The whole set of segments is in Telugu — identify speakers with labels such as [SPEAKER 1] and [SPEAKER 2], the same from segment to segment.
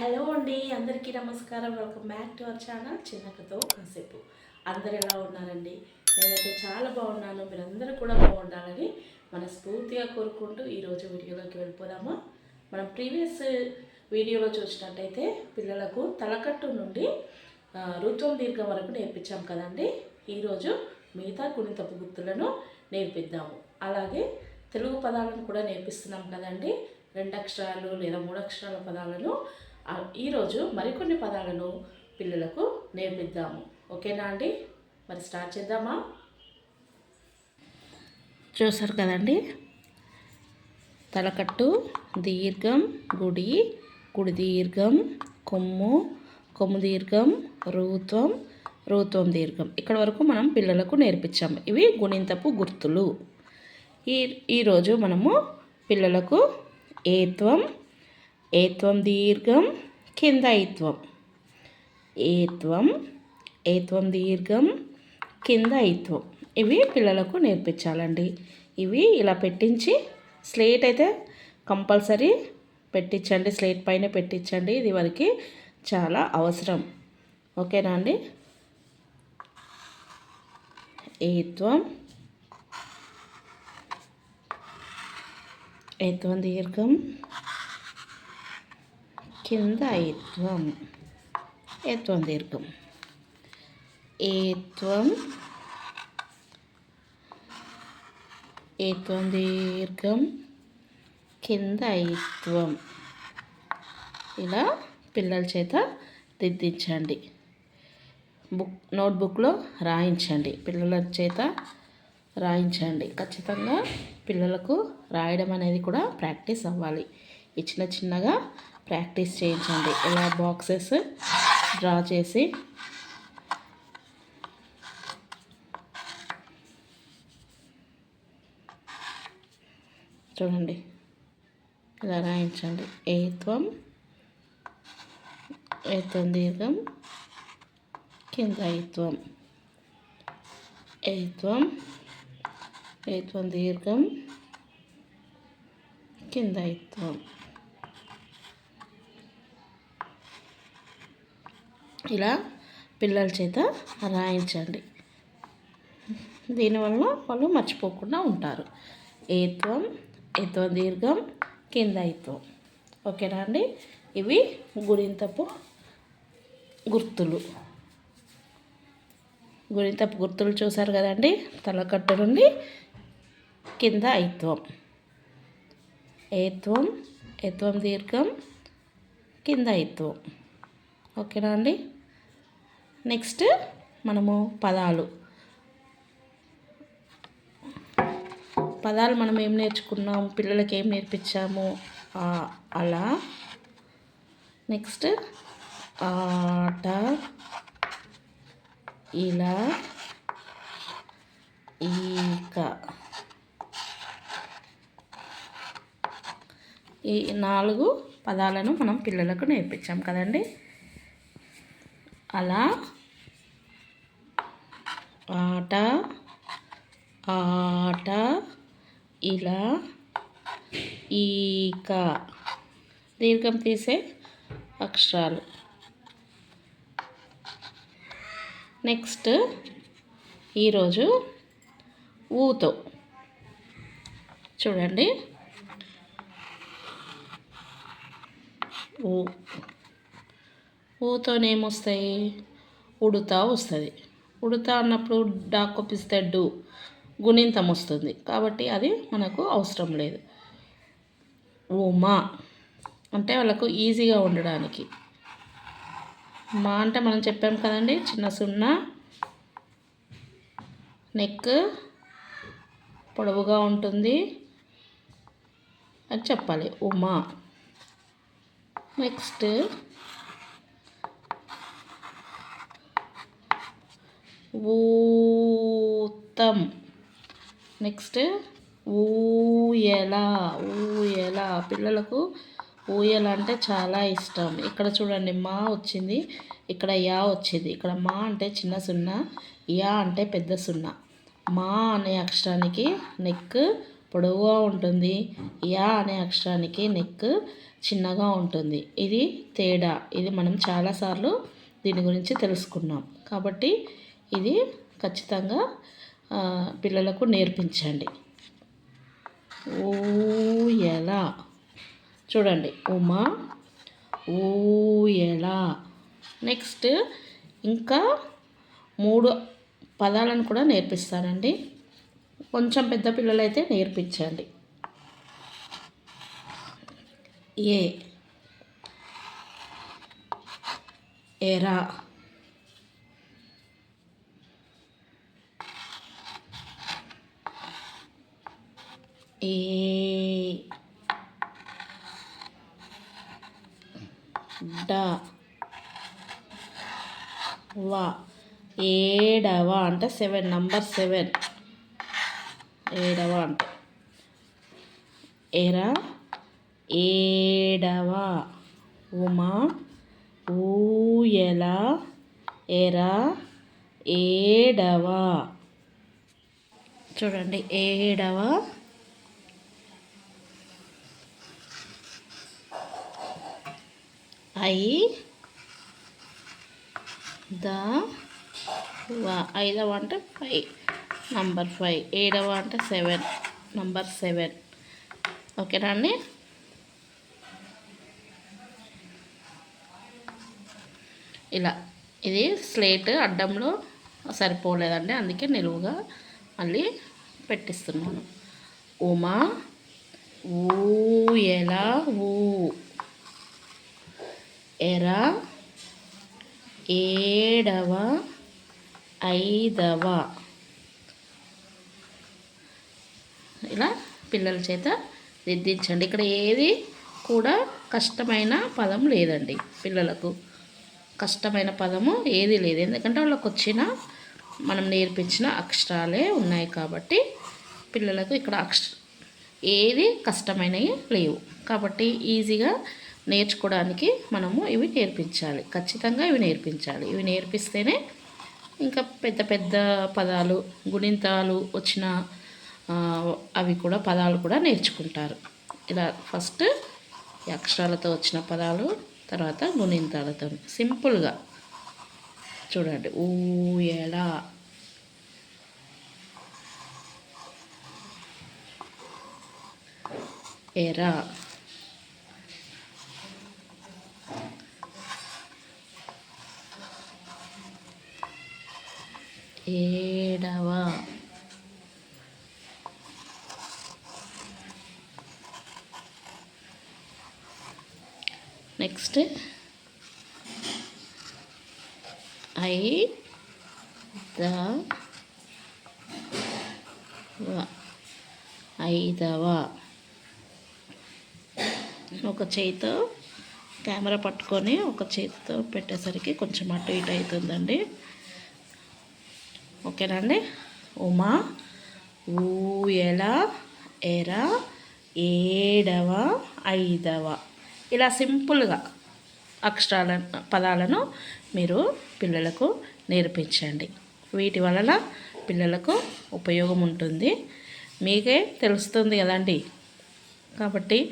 [SPEAKER 1] హలో అండి అందరికీ నమస్కారం. Welcome back to our channel చిన్నకతో కాసేపు. అందరు ఎలా ఉన్నారండి? నేనైతే చాలా బాగున్నాను. మీరందరూ కూడా బాగుండాలని మనస్ఫూర్తిగా కోరుకుంటూ ఈరోజు వీడియోలోకి వెళ్ళిపోదామా. మనం ప్రీవియస్ వీడియోలో చూసినట్టయితే పిల్లలకు తలకట్టు నుండి రుత్వం దీర్ఘం వరకు నేర్పించాం కదండి. ఈరోజు మిగతా గుణితపు గుర్తులను నేర్పిద్దాము. అలాగే తెలుగు పదాలను కూడా నేర్పిస్తున్నాం కదండి. రెండు అక్షరాలు లేదా మూడు అక్షరాల పదాలను ఈరోజు మరికొన్ని పదాలను పిల్లలకు నేర్పిద్దాము. ఓకేనా అండి? మరి స్టార్ట్ చేద్దామా? చూసారు కదండి? తలకట్టు దీర్ఘం గుడి గుడి దీర్ఘం కొమ్ము కొమ్ము దీర్ఘం రూత్వం రూత్వం దీర్ఘం. ఇక్కడ వరకు మనం పిల్లలకు నేర్పించాము ఇవి గుణింతపు గుర్తులు. ఈ ఈరోజు మనము పిల్లలకు ఏత్వం ఏత్వం దీర్ఘం కింద ఐత్వం ఏత్వం ఏత్వం దీర్ఘం కింద ఐత్వం ఇవి పిల్లలకు నేర్పించాలండి. ఇవి ఇలా పెట్టించి స్లేట్ అయితే కంపల్సరీ పెట్టించండి. స్లేట్ పైన పెట్టించండి. ఇది వరకు చాలా అవసరం. ఓకేనా అండి? ఏత్వం ఏత్వం దీర్ఘం కింద ఏత్వం ఏత్వం దీర్ఘం ఏత్వం ఏత్వం దీర్ఘం కింద ఐత్వం ఇలా పిల్లల చేత దిద్దించండి బుక్ నోట్బుక్లో రాయించండి పిల్లల చేత రాయించండి ఖచ్చితంగా పిల్లలకు రాయడం అనేది కూడా ప్రాక్టీస్ అవ్వాలి. చిన్న చిన్నగా ప్రాక్టీస్ చేయించండి. ఇలా బాక్సెస్ డ్రా చేసి చూడండి. ఇలా రాయించండి. ఏత్వం ఏత్వం దీర్ఘం కింద ఐత్వం ఏత్వం ఏత్వం దీర్ఘం కింద ఐత్వం ఇలా పిల్లల చేత రాయించండి. దీనివల్ల వాళ్ళు మర్చిపోకుండా ఉంటారు. ఏత్వం ఏత్వం దీర్ఘం కింద ఐత్వం ఓకేనా అండి? ఇవి గురింతపు గుర్తులు. గురింతపు గుర్తులు చూసారు కదండి? తలకట్టు నుండి కింద ఐత్వం ఏత్వం ఏత్వం దీర్ఘం కింద ఐత్వం ఓకేనా అండి? నెక్స్ట్ మనము పదాలు. పదాలు మనం ఏం నేర్చుకున్నాం? పిల్లలకి ఏం నేర్పించాము? అలా. నెక్స్ట్ ఆట ఇలా ఈక ఈ నాలుగు పదాలను మనం పిల్లలకు నేర్పించాం కదండి? అలా. ఆట ఆట ఇలా ఈక. దీర్ఘం తీసే అక్షరాలు. నెక్స్ట్ ఈరోజు ఊతో. చూడండి. ఊ. ఊతోనేమొస్తాయి? ఉడుతా వస్తుంది. ఉడుతా అన్నప్పుడు డాకొప్పిస్తే డు గుణింతం వస్తుంది కాబట్టి అది మనకు అవసరం లేదు. ఉమా అంటే వాళ్ళకు ఈజీగా ఉండడానికి. మా అంటే మనం చెప్పాం కదండి చిన్న సున్నా నెక్ పొడవుగా ఉంటుంది. అని చెప్పాలి. ఉమా. నెక్స్ట్ ఊతం. నెక్స్ట్ ఊయల ఊయల. పిల్లలకు ఊయల అంటే చాలా ఇష్టం. ఇక్కడ చూడండి మా వచ్చింది ఇక్కడ యా వచ్చింది. ఇక్కడ మా అంటే చిన్న సున్నా యా అంటే పెద్ద సున్నా. మా అనే అక్షరానికి నెక్ పొడవుగా ఉంటుంది. యా అనే అక్షరానికి నెక్ చిన్నగా ఉంటుంది. ఇది తేడా. ఇది మనం చాలాసార్లు దీని గురించి తెలుసుకున్నాం. కాబట్టి ఇది ఖచ్చితంగా పిల్లలకు నేర్పించండి. ఊయల. చూడండి ఉమా ఊయల. నెక్స్ట్ ఇంకా మూడు పదాలను కూడా నేర్పిస్తానండి. కొంచెం పెద్ద పిల్లలైతే నేర్పించండి. ఏ. ఎరా. ఏ డ వా ఏడవ అంటే సెవెన్ నంబర్ సెవెన్. ఏడవ అంటే ఎరా ఏడవ ఉమా ఊయల ఎరా ఏడవ. చూడండి ఏడవ. ఐ ద వా ఐదవ అంటే ఫైవ్ నంబర్ ఫైవ్ ఏడవ అంటే సెవెన్ నంబర్ సెవెన్ ఓకేనా అండి? ఇలా. ఇది స్లేట్ అడ్డంలో సరిపోలేదండి. అందుకే నిలువుగా మళ్ళీ పెట్టిస్తున్నాను. ఉమా ఊయల ఊ. ఎర ఏడవ ఐదవ. ఇలా పిల్లల చేత దిద్దించండి ఇక్కడ ఏది కూడా కష్టమైన పదం లేదండి పిల్లలకు. కష్టమైన పదము ఏది లేదు. ఎందుకంటే వాళ్ళకి వచ్చిన మనం నేర్పించిన అక్షరాలే ఉన్నాయి కాబట్టి పిల్లలకు ఇక్కడ అక్ష ఏది కష్టమైనవి లేవు. కాబట్టి ఈజీగా నేర్చుకోవడానికి మనము ఇవి నేర్పించాలి. ఖచ్చితంగా ఇవి నేర్పించాలి. ఇవి నేర్పిస్తేనే ఇంకా పెద్ద పెద్ద పదాలు గుణింతాలు వచ్చిన అవి కూడా పదాలు కూడా నేర్చుకుంటారు. ఇలా ఫస్ట్ అక్షరాలతో వచ్చిన పదాలు తర్వాత గుణింతాలతో. సింపుల్గా. చూడండి. ఊయల ఎర ఏడవ. నెక్స్ట్. ఐ ద ఐదవ. ఒక చేతితో కెమెరా పట్టుకొని ఒక చేతితో పెట్టేసరికి కొంచెం అటు ఇటు అవుతుందండి. ఓకేనండి ఉమా ఊయల ఎర ఏడవ ఐదవ. ఇలా సింపుల్గా అక్షరాల పదాలను మీరు పిల్లలకు నేర్పించండి. వీటి వలన పిల్లలకు ఉపయోగం ఉంటుంది. మీకే తెలుస్తుంది కదండి? కాబట్టి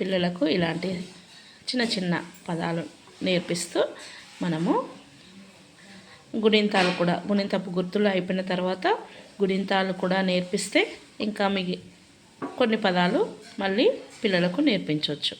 [SPEAKER 1] పిల్లలకు ఇలాంటి చిన్న చిన్న పదాలు నేర్పిస్తూ మనము గుణింతాలు కూడా గుణింతపు గుర్తులు అయిపోయిన తర్వాత గుణింతాలు కూడా నేర్పిస్తే ఇంకా మిగి కొన్ని పదాలు మళ్ళీ పిల్లలకు నేర్పించవచ్చు.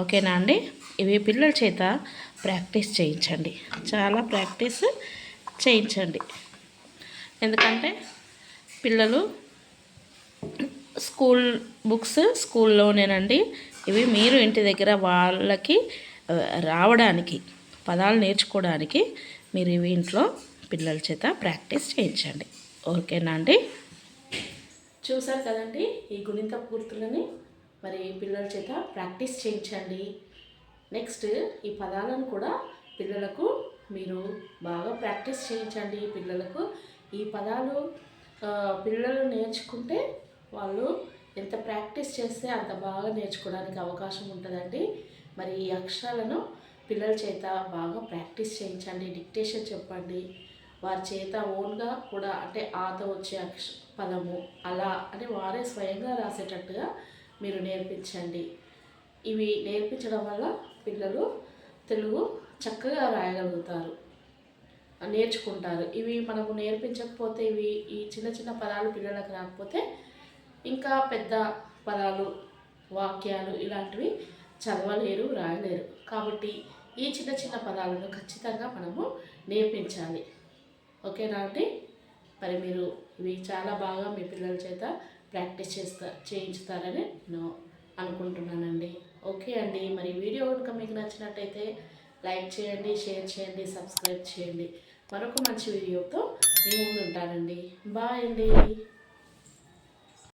[SPEAKER 1] ఓకేనా అండి? ఇవి పిల్లల చేత ప్రాక్టీస్ చేయించండి. చాలా ప్రాక్టీస్ చేయించండి. ఎందుకంటే పిల్లలు స్కూల్ బుక్స్ స్కూల్లోనేనండి ఇవి మీరు ఇంటి దగ్గర వాళ్ళకి రావడానికి పదాలు నేర్చుకోవడానికి మీరు ఇవి ఇంట్లో పిల్లల చేత ప్రాక్టీస్ చేయించండి. ఓకేనా అండి? చూసారు కదండి ఈ గుణిత పూర్తులని. మరి పిల్లల చేత ప్రాక్టీస్ చేయించండి. నెక్స్ట్ ఈ పదాలను కూడా పిల్లలకు మీరు బాగా ప్రాక్టీస్ చేయించండి. పిల్లలకు ఈ పదాలు పిల్లలు నేర్చుకుంటే వాళ్ళు ఎంత ప్రాక్టీస్ చేస్తే అంత బాగా నేర్చుకోవడానికి అవకాశం ఉంటుందండి. మరి ఈ అక్షరాలను పిల్లల చేత బాగా ప్రాక్టీస్ చేయించండి డిక్టేషన్ చెప్పండి. వారి చేత ఓన్గా కూడా అంటే ఆత వచ్చే అక్ష పదము అలా అని వారే స్వయంగా రాసేటట్టుగా మీరు నేర్పించండి. ఇవి నేర్పించడం వల్ల పిల్లలు తెలుగు చక్కగా రాయగలుగుతారు నేర్చుకుంటారు. ఇవి మనము నేర్పించకపోతే ఇవి ఈ చిన్న చిన్న పదాలు పిల్లలకు రాకపోతే ఇంకా పెద్ద పదాలు వాక్యాలు ఇలాంటివి చదవలేరు రాయలేరు. కాబట్టి ఈ చిన్న చిన్న పదాలను ఖచ్చితంగా మనము నేర్పించాలి. ఓకేనా అండి మరి మీరు ఇవి చాలా బాగా మీ పిల్లల చేత ప్రాక్టీస్ చేస్తా చేయించుతారని నేను అనుకుంటున్నానండి. ఓకే అండి మరి వీడియో కనుక మీకు నచ్చినట్టయితే లైక్ చేయండి షేర్ చేయండి సబ్స్క్రైబ్ చేయండి. మరొక మంచి వీడియోతో నేను ఉంటానండి. బాయ్ అండి.